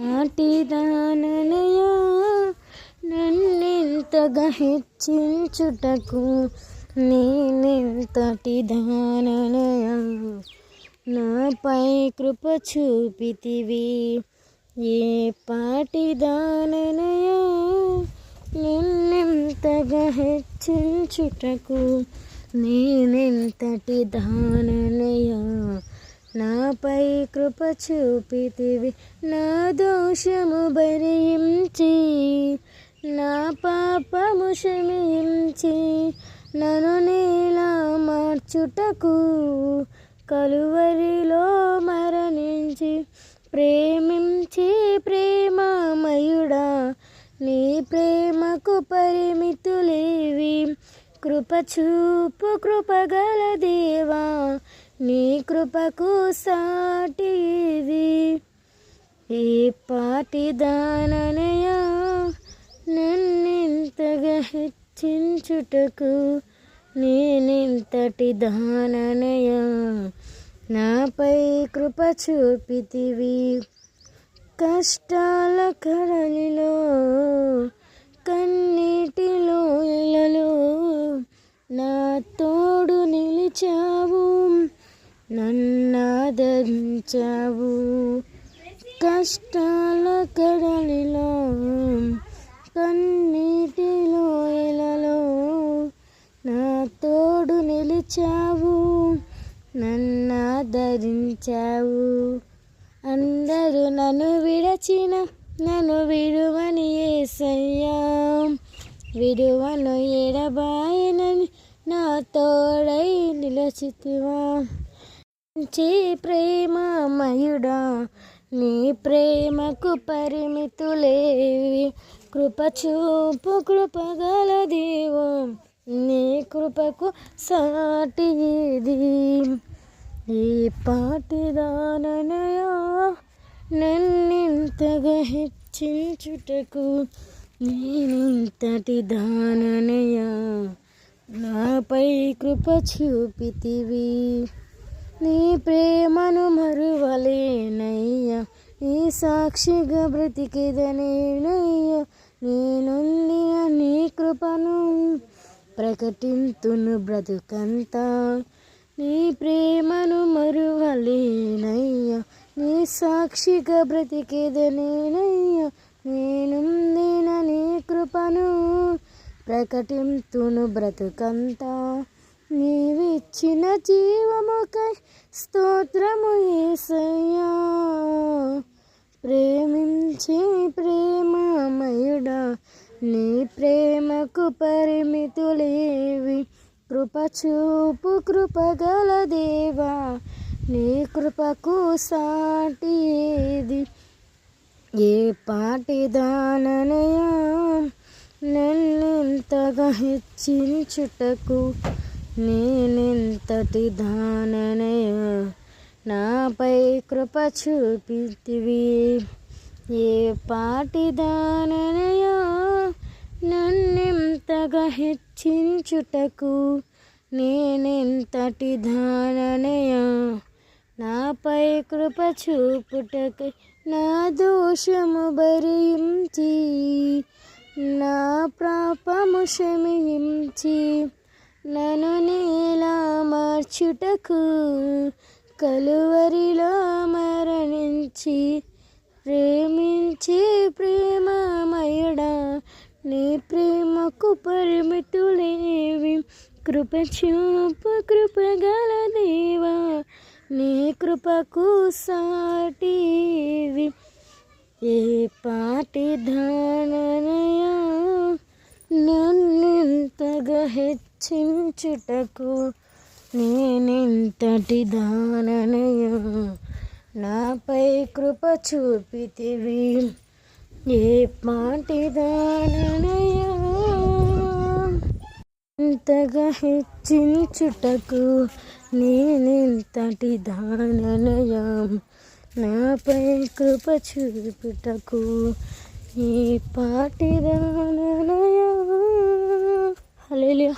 నాటిదాననయా నన్నెంతగా హెచ్చించుటకు నేనెంతటి దాననయా? నాపై కృప చూపితివి ఏ పాటి దాననయా? నిన్నెంతగా హెచ్చించుటకు నేనెంతటి దాననయా? నాపై కృప చూపితివి నా దోషము భరించి నా పాపము క్షమించి నన్ను నీలా మార్చుటకు కలువరిలో మరణించి ప్రేమించి ప్రేమమయుడా నీ ప్రేమకు పరిమితులేవి. కృప చూపు కృపగల దేవా నీ కృపకు సాటి ఇది ఏ పాటి దాననయా నన్నెంతగా హెచ్చించుటకు నేనింతటి దాననయా. నాపై కృప చూపితివి. కష్టాల కడలిలో కన్నీటిలో నా తోడు నిలిచావు. నన్నాదరించావు. కష్టాల కడలిలో కన్నీటి లోయలలో నా తోడు నిలిచావు. నన్నాదరించావు. అందరూ నన్ను విడచిన నన్ను విడువని ఏసయ్యా. విడువను ఎడబాయనని నా తోడై నిలచితివా. మంచి ప్రేమమయుడా నీ ప్రేమకు పరిమితులేవి. కృప చూపు కృపగల దేవో నీ కృపకు సాటి ఇది ఈ పాటిదాననయా నన్నింతగా హెచ్చించుటకు నేనింతటి దాననయా. నాపై కృప చూపితివి. నీ ప్రేమను మరువలేనయ్యా. నీ సాక్షిగా బ్రతికిదనేనయ్యా నేనుందిన నీ కృపను ప్రకటింతును బ్రతుకంతా. నీ ప్రేమను మరువలేనయ్యా. నీ సాక్షిగా బ్రతికేదనేనయ్యా నేనుందిన నీ కృపను ప్రకటింతును బ్రతుకంతా. నీవిచ్చిన జీవముకై స్తోత్రము ఏసయ్యా. ప్రేమించి ప్రేమమయుడా నీ ప్రేమకు పరిమితులేవి. కృప చూపు కృపగల దేవా నీ కృపకు సాటి ఏది? ఏ పాటి దాననయా? నన్నెంతగా హెచ్చించుటకు నేనెంతటి దాననయా నాపై కృప చూపితివి. ఏ పాటి దాననయా నన్నెంతగా హెచ్చించుటకు నేనెంతటి దాననయా నాపై కృప చూపుటకు నా దోషము భరించి నా ప్రాపము క్షమించి నను నేలా మార్చుటకు కలువరిలో మరణించి ప్రేమించి ప్రేమమయుడా నీ ప్రేమకు పరిమితులేవి కృప చూపు కృపగల దేవా నీ కృపకు సాటివి ఏ పాటి ధాననయా నన్నెంతగా రక్షించుటకు నేనెంతటి దాననయా నాపై కృప చూపితివి. ఏ పాటి దాననయా ఎంతగా హెచ్చించుటకు నేనెంతటి దాననయా నాపై కృప చూపుటకు ఏ పాటి దాననయా హలో